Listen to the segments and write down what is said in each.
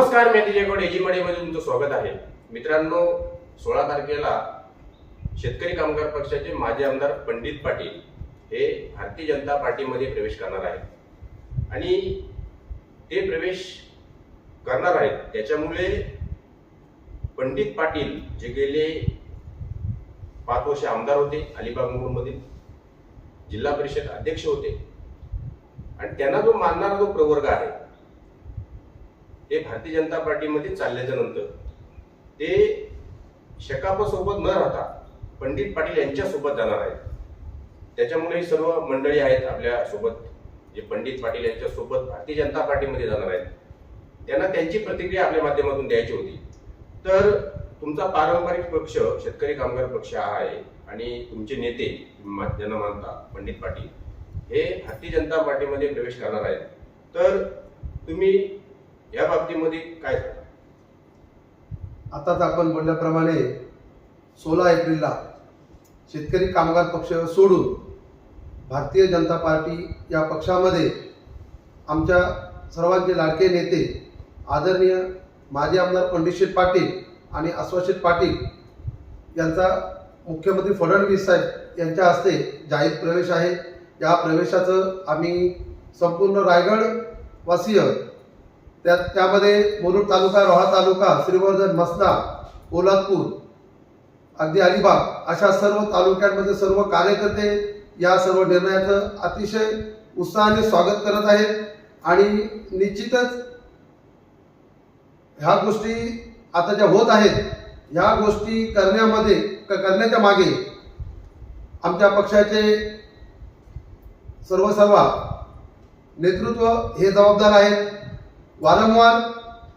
नमस्कार मी तिच्याकडे एजीमडीमध्ये तुमचं स्वागत आहे. मित्रांनो सोळा तारखेला शेतकरी कामगार पक्षाचे माजी आमदार पंडित पाटील हे भारतीय जनता पार्टीमध्ये प्रवेश करणार आहेत. आणि ते प्रवेश करणार आहेत. त्याच्यामुळे पंडित पाटील जे गेले पाच वर्ष आमदार होते अलिबाग मुरुडमधील जिल्हा परिषद अध्यक्ष होते. आणि त्यांना जो मानणारा जो प्रवर्ग आहे ते भारतीय जनता पार्टीमध्ये चालल्याच्या नंतर ते शकापसोबत न राहता पंडित पाटील यांच्यासोबत जाणार आहेत. त्याच्यामुळे ही सर्व मंडळी आहेत आपल्यासोबत जे पंडित पाटील यांच्यासोबत भारतीय जनता पार्टीमध्ये जाणार आहेत. त्यांना त्यांची प्रतिक्रिया आपल्या माध्यमातून द्यायची होती. तर तुमचा पारंपरिक पक्ष शेतकरी कामगार पक्ष हा आहे आणि तुमचे नेते ज्यांना मानता पंडित पाटील हे भारतीय जनता पार्टीमध्ये प्रवेश करणार आहेत. तर तुम्ही या बाबतीमध्ये काय? आताच आपण बोलल्याप्रमाणे सोळा एप्रिलला शेतकरी कामगार पक्ष सोडून भारतीय जनता पार्टी या पक्षामध्ये आमच्या सर्वांचे लाडके नेते आदरणीय माजी आमदार पंडितशेठ पाटील आणि आश्वासित पाटील यांचा मुख्यमंत्री फडणवीस साहेब यांच्या हस्ते जाहीर प्रवेश आहे. या प्रवेशाचं आम्ही संपूर्ण रायगड वासीय त्या त्यामध्ये मुरुड तालुका रोहा तालुका श्रीवर्धन मसना पोलादपूर अगदी अलिबाग अशा सर्व तालुक्यांमध्ये सर्व कार्यकर्ते या सर्व निर्णयाचं अतिशय उत्साहाने स्वागत करत आहेत. आणि निश्चितच ह्या गोष्टी आता ज्या होत आहेत ह्या गोष्टी करण्यामध्ये करण्याच्या मागे आमच्या पक्षाचे सर्व सर्व नेतृत्व हे जबाबदार आहेत. वारंवार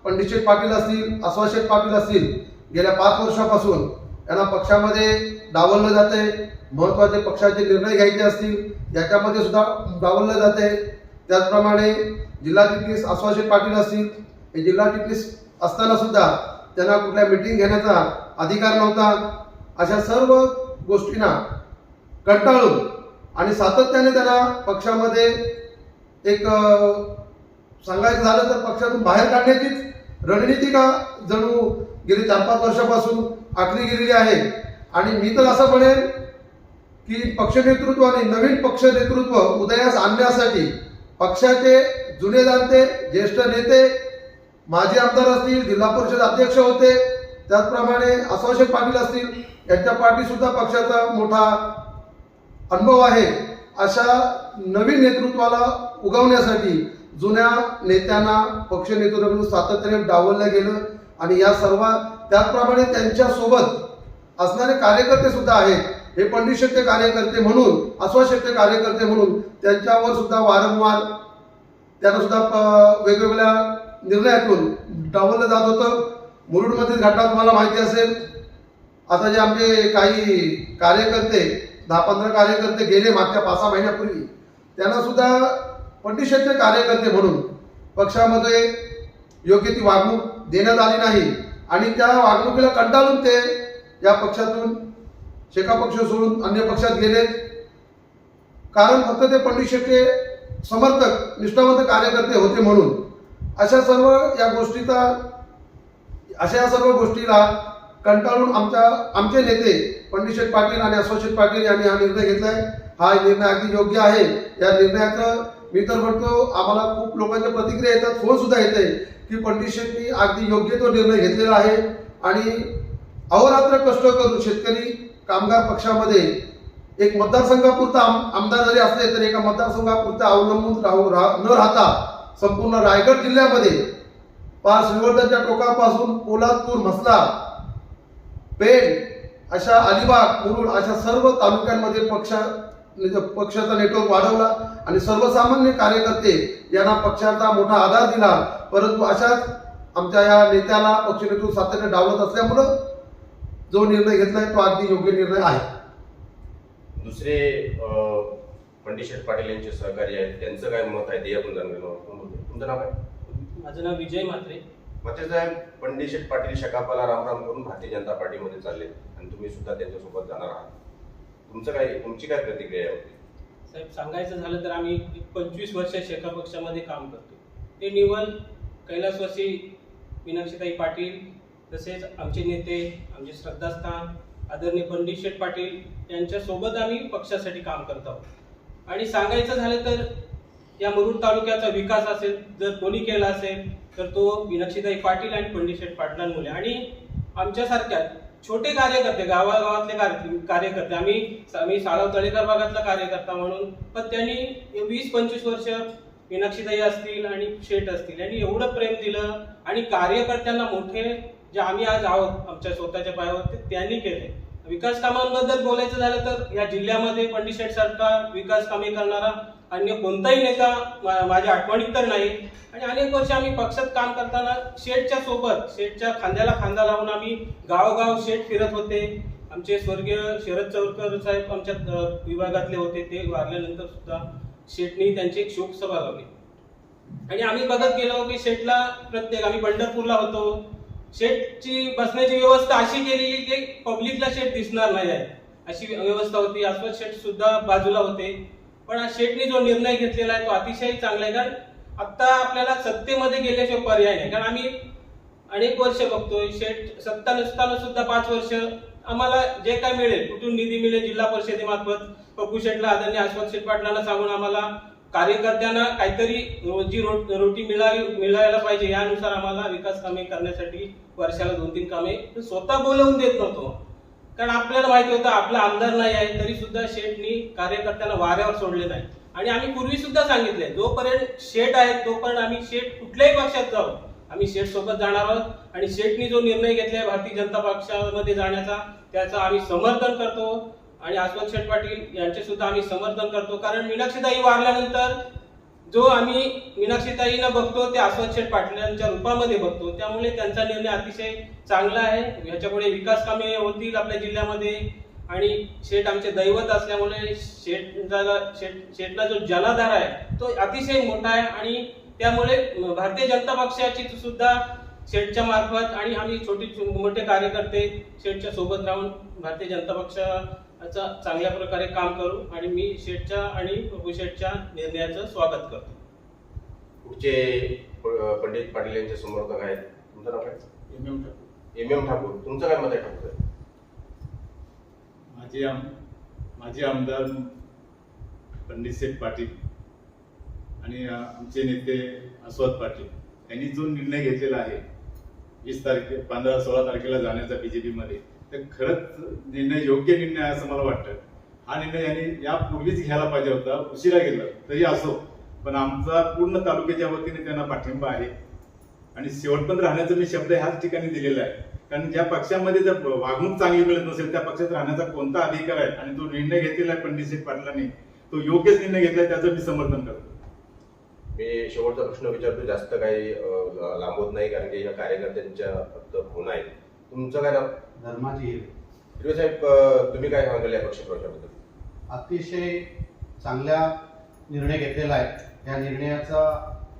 पंडितशेठ पाटील असतील आश्वासेठ पाटील असतील गेल्या पाच वर्षापासून यांना पक्षामध्ये डावललं जाते महत्त्वाचे पक्षाचे निर्णय घ्यायचे असतील याच्यामध्ये सुद्धा डावललं जाते त्याचप्रमाणे जिल्हा चिटणीस आश्वासेठ पाटील असतील हे जिल्हा चिटणीस असताना सुद्धा त्यांना कुठल्या मिटिंग घेण्याचा अधिकार नव्हता. अशा सर्व गोष्टींना कंटाळून आणि सातत्याने त्यांना पक्षामध्ये एक सांगायचं झालं तर पक्षातून बाहेर काढण्याचीच रणनीती का? जणू गेली चार पाच वर्षापासून आखली गेलेली आहे. आणि मी तर असं म्हणेन की पक्ष नेतृत्व आणि नवीन पक्ष नेतृत्व उदयास आणण्यासाठी पक्षाचे जुने जाणते ज्येष्ठ नेते माजी आमदार असतील जिल्हा परिषद अध्यक्ष होते त्याचप्रमाणे असोसिएट पाटील असतील यांच्या पाठी सुद्धा पक्षाचा मोठा अनुभव आहे. अशा नवीन नेतृत्वाला उगवण्यासाठी जुन्या नेत्यांना पक्ष नेतृत्वाकडून सातत्याने डावललं गेलं आणि या सर्व त्याचप्रमाणे त्यांच्यासोबत असणारे कार्यकर्ते सुद्धा आहेत. हे पंडित शक्य कार्यकर्ते म्हणून अस्वा कार्यकर्ते म्हणून त्यांच्यावर सुद्धा वारंवार त्यांना सुद्धा प- वेगवेगळ्या निर्णयातून डावललं जात होतं. मुरुडमधील घटना तुम्हाला माहिती असेल. आता जे आमचे काही कार्यकर्ते दहा पंधरा कार्यकर्ते गेले मागच्या पाच सहा महिन्यापूर्वी त्यांना सुद्धा पटिशनचे कार्यकर्ते म्हणून पक्षामध्ये योग्य ती वागणूक देण्यात आली नाही. आणि त्या वागणुकीला कंटाळून ते या पक्षातून शेका पक्ष सोडून अन्य पक्षात गेले. कारण फक्त ते पंडित शेट्टे समर्थक निष्ठावंत कार्यकर्ते होते म्हणून. अशा सर्व या गोष्टीचा अशा या सर्व गोष्टीला कंटाळून आमच्या आमचे नेते पंडित शेठ पाटील आणि अस्वशेठ पाटील यांनी हा निर्णय घेतलाय. हा निर्णय अगदी योग्य आहे. या निर्णयाचं मी तर म्हणतो आम्हाला खूप लोकांच्या प्रतिक्रिया येतात फोन सुद्धा आहे की पंडित शेट्टी अगदी योग्य तो निर्णय घेतलेला आहे आणि अहोरात्र कष्ट करून शेतकरी कामगार पक्षामध्ये एक मतदारसंघापुरता आम- आमदार जरी असले तरी एका मतदारसंघापुरता अवलंबून राहू रा- न राहता संपूर्ण रायगड जिल्ह्यामध्ये पार श्रीवर्धनच्या टोकापासून पोलादपूर म्हसला पेठ अशा अलिबाग मुरुड अशा सर्व तालुक्यांमध्ये पक्ष पक्षाचा नेटवर्क वाढवला आणि सर्वसामान्य कार्यकर्ते यांना पक्षाचा मोठा आधार दिला परंतु अशाच आमच्या या नेत्याला पक्ष नेतृत्व सातत्याने डावलत असल्यामुळं जो निर्णय घेतलाय तो अगदी योग्य निर्णय आहे. दुसरे पंडित शेठ पाटील यांचे सहकारी आहेत त्यांचं काय मत आहे? ते आपण जाणून. तुमचं नाव काय माझं नाव विजय म्हात्रे. मते साहेब पंडित शेठ पाटील शकापाला रामराम करून भारतीय जनता पार्टीमध्ये चालले आणि तुम्ही सुद्धा त्यांच्यासोबत जाणार आहात. तुमचं काय तुमची काय प्रतिक्रिया होती साहेब सांगायचं झालं तर आम्ही पंचवीस वर्ष शेका पक्षामध्ये काम करतो. ते निवल कैलासवासी मीनाक्षीताई पाटील तसेच आमचे नेते आमचे श्रद्धास्थान आदरणीय पंडित शेठ पाटील यांच्यासोबत आम्ही पक्षासाठी काम करत आहोत. आणि सांगायचं झालं तर या मुरुड तालुक्याचा विकास असेल जर कोणी केला असेल तर तो मीनाक्षीताई पाटील आणि पंडित शेठ पाटलांमुळे. आणि आमच्यासारख्या छोटे कार्यकर्ते गावागावातले कार्य- कार्यकर्ते. आम्ही आम्ही साळाव तळेकर भागातला कार्यकर्ता म्हणून पण त्यांनी वीस पंचवीस वर्ष मीनाक्षीताई असतील आणि शेठ असतील यांनी एवढं प्रेम दिलं आणि कार्यकर्त्यांना मोठे जे आम्ही आज आहोत आमच्या स्वतःच्या पायावर ते त्यांनी केले. विकास कामांबद्दल बोलायचं झालं तर या जिल्ह्यामध्ये पंडित शेठ सरकार विकास कामे करणारा अन्य कोणताही नेता मा- माझ्या आठवणीत तर नाही. आणि अनेक वर्ष आम्ही पक्षात काम करताना शेठच्या सोबत शेठच्या खांद्याला खांदा लावून आम्ही गावोगाव शेठ फिरत होते. आमचे स्वर्गीय शरद चौरकर साहेब आमच्या विभागातले होते. ते वारल्यानंतर सुद्धा शेठनी त्यांची एक शोकसभा लावली. आणि आम्ही बघत गेलो की शेठला प्रत्येक आम्ही पंढरपूरला होतो. शेठची बसण्याची व्यवस्था अशी केलेली की पब्लिकला शेठ दिसणार नाही आहे. अशी व्यवस्था होती. आसपास शेठ सुद्धा बाजूला होते. पण आज जो निर्णय घेतलेला आहे तो अतिशय चांगला आहे. कारण आता आपल्याला सत्तेमध्ये गेल्याशिवाय पर्याय नाही. कारण आम्ही अनेक वर्ष बघतोय शेठ सत्ता नसताना सुद्धा पाच वर्ष आम्हाला जे काय मिळेल कुठून निधी मिळेल जिल्हा परिषदेमार्फत पप्पू शेठला आदरणीय आश्वत शेठ पाटलांना सांगून आम्हाला कार्यकर्त्यांना काहीतरी रोजी रो- रोटी मिळावी मिळायला पाहिजे. यानुसार आम्हाला विकास कामे करण्यासाठी वर्षाला दोन तीन कामे स्वतः बोलवून देत नव्हतो. कारण आपल्याला माहिती होतं आपला आमदार नाही आहे तरी सुद्धा शेठनी कार्यकर्त्यांना वाऱ्यावर सोडले नाही. आणि आम्ही पूर्वी सुद्धा सांगितले जोपर्यंत शेठ आहेत तोपर्यंत आम्ही शेठ कुठल्याही पक्षात जाऊ. आम्ही शेठ सोबत जाणार आहोत. आणि शेठनी जो निर्णय घेतलाय भारतीय जनता पक्षामध्ये जाण्याचा त्याचं आम्ही समर्थन करतो. आणि आस्वत शेठ पाटील यांचे सुद्धा आम्ही समर्थन करतो. कारण मीनाक्षीताई वारल्यानंतर जो आम्ही मीनाक्षीताईनं बघतो ते आस्वत शेठ पाटलांच्या रूपामध्ये बघतो. त्यामुळे त्यांचा निर्णय अतिशय चांगला आहे. ह्याच्यापुढे विकास कामे होतील आपल्या जिल्ह्यामध्ये. आणि शेठ आमचे दैवत असल्यामुळे शेठचा शेठ शेठला जो जनाधार आहे तो अतिशय मोठा आहे. आणि त्यामुळे भारतीय जनता पक्षाची सुद्धा शेठच्या मार्फत आणि आम्ही छोटे मोठे कार्यकर्ते शेठच्या सोबत राहून भारतीय जनता पक्षाचा चांगल्या प्रकारे काम करू आणि मी शेठच्या आणि प्रभू शेठच्या निर्णयाचं स्वागत करतो. पुढचे प- पंडित पाटील यांचे समर्थक आहेत. तुमचं नाव काय? M M Thakur. तुमचं काय मत आहे ठाकूर? माजी आम माजी आमदार पंडित शेठ पाटील आणि आमचे नेते अस्वत पाटील यांनी जो निर्णय घेतलेला आहे वीस तारखे पंधरा सोळा तारखेला जाण्याचा बीजेपी मध्ये तर खरंच निर्णय योग्य निर्णय आहे असं मला वाटतं. हा निर्णय यांनी यापूर्वीच घ्यायला पाहिजे होता उशिरा गेला तरी असो. पण आमचा पूर्ण तालुक्याच्या वतीने त्यांना पाठिंबा आहे. आणि शेवटपर्यंत राहण्याचा मी शब्द ह्याच ठिकाणी दिलेला आहे. कारण ज्या पक्षामध्ये जर वागणूक चांगली मिळत नसेल त्या पक्षात राहण्याचा कोणता अधिकार आहे? आणि तो निर्णय घेतलेला आहे पंडित शेठ पाटलांनी तो योग्यच निर्णय घेतलाय त्याचं मी समर्थन करतो. मी शेवटचा प्रश्न विचारतो जास्त काही लांबवत नाही कारण की ह्या कार्यकर्त्यांच्या फक्त फोन आहेत. तुमचं काय नाव? धर्माची हिरे हिरवे साहेब तुम्ही काय सांगाल या पक्षप्रवेशाबद्दल अतिशय चांगल्या निर्णय घेतलेला आहे. या निर्णयाचा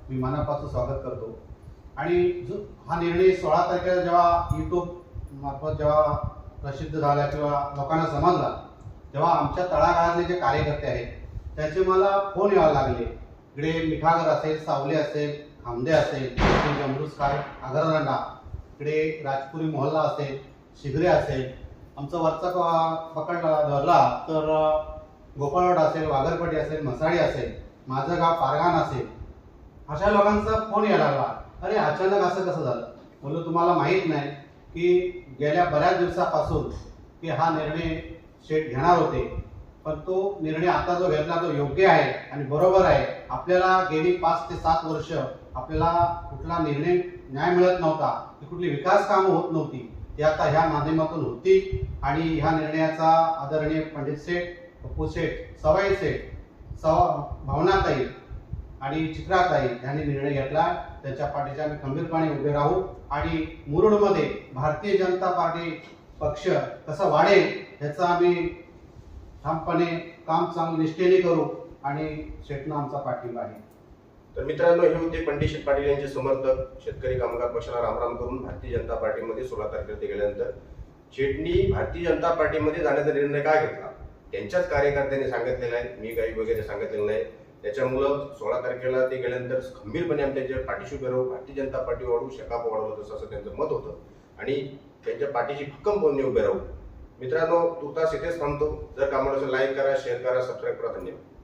मी मनापासून स्वागत करतो. आणि जो हा निर्णय सोळा तारखेला जेव्हा युट्यूब मार्फत जेव्हा प्रसिद्ध झाला किंवा लोकांना समजला तेव्हा आमच्या तळागाळातले जे कार्यकर्ते आहेत त्याचे मला फोन यायला लागले. इकडे मिठागर असेल सावले असेल खामदे असेल इकडे जमरूसकार आगरदांडा इकडे राजपुरी मोहल्ला असेल शिगरे असेल आमचा वरचा पकडला धरला तर गोपाळवाड असेल वाघरपट्टी असेल म्हसाळी असेल माझं गाव पारगान असेल अशा लोकांचा फोन यायला लागला. अरे अचानक असं कसं झालं? म्हणजे तुम्हाला माहीत नाही की गेल्या बऱ्याच दिवसापासून की हा निर्णय शेठ घेणार होते पण तो निर्णय आता जो घेतला तो योग्य आहे आणि बरोबर आहे. आपल्याला गेली पाच ते सात वर्ष आपल्याला कुठला निर्णय न्याय मिळत नव्हता की कुठली विकास कामं होत नव्हती ती आता ह्या माध्यमातून होती. आणि ह्या निर्णयाचा आदरणीय पंडित शेठ पप्पू शेठ सवाई शेठ सवा भावनाताई आणि चित्राताई यांनी निर्णय घेतला. त्याच्या पाठीच्या आम्ही खंबीरपणे उभे राहू. आणि मुरुडमध्ये भारतीय जनता पार्टी पक्ष कसा वाढेल याचा आम्ही ठामपणे काम चांगलं निष्ठेने करू. आणि शेठनं आमचा पाठिंबा आहे. तर मित्रांनो हे होते पंडित शेठ पाटील यांचे समर्थक. शेतकरी कामगार पक्षाला रामराम करून भारतीय जनता पार्टीमध्ये सोळा तारखेला ते गेल्यानंतर शेटनी भारतीय जनता पार्टीमध्ये जाण्याचा निर्णय का घेतला? त्यांच्याच कार्यकर्त्यांनी सांगितलेला आहे. मी काही वगैरे सांगितलेलं नाही. त्याच्यामुळं सोळा तारखेला ते गेल्यानंतर खंबीरपणे आमच्या जे पाठीशी उभे राहू भारतीय जनता पार्टी वाढवू शकाप वाढवलं तसं असं त्यांचं मत होतं. आणि त्यांच्या पाठीशी भक्कमपणे उभे राहू? मित्रांनो तुर्तास इथेच थांबतो. जर कामाला लाईक करा शेअर करा सबस्क्राईब करा. धन्यवाद.